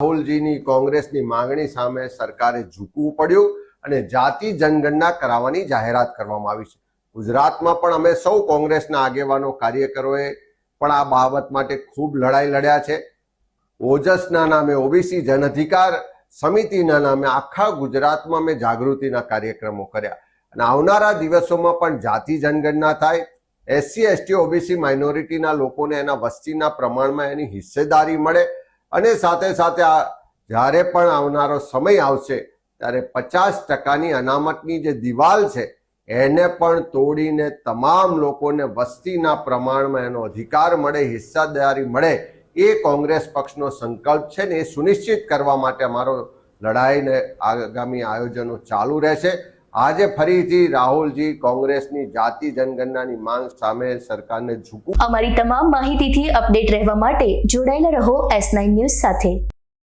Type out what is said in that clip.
રાહુલજીની કોંગ્રેસની માંગણી સામે સરકારે ઝૂકવું પડ્યું અને જાતિ જનગણના કરાવવાની જાહેરાત કરવામાં આવી છે. ગુજરાતમાં પણ અમે સૌ કોંગ્રેસના આગેવાનો કાર્યકરોએ પણ આ બાબત માટે ખૂબ લડાઈ લડ્યા છે. ઓજસના નામે ઓબીસી જન અધિકાર સમિતિના નામે આખા ગુજરાતમાં મેં જાગૃતિના કાર્યક્રમો કર્યા. અને આવનારા દિવસોમાં પણ જાતિ જનગણના થાય. એસસી, એસટી, ઓબીસી માઇનોરિટીના લોકોને એના વસ્તીના પ્રમાણમાં એની હિસ્સેદારી મળે. અને સાથે સાથે આ જ્યારે પણ આવનારો સમય આવશે, ત્યારે પચાસ ટકાની અનામતની જે દિવાલ છે, એને પણ તોડીને તમામ લોકોને વસ્તીના પ્રમાણમાં એનો અધિકાર મળે, હિસ્સાદારી મળે, એ કોંગ્રેસ પક્ષનો સંકલ્પ છે ને એ સુનિશ્ચિત કરવા માટે અમારો લડાઈને આગામી આયોજનો ચાલુ રહેશે. આજે ફરીથી રાહુલજી કોંગ્રેસની જાતિ જનગણનાની માંગ સામે સરકારને ઝૂકવું. અમારી તમામ માહિતીથી અપડેટ રહેવા માટે જોડાયેલા રહો એસ ન્યૂઝ સાથે.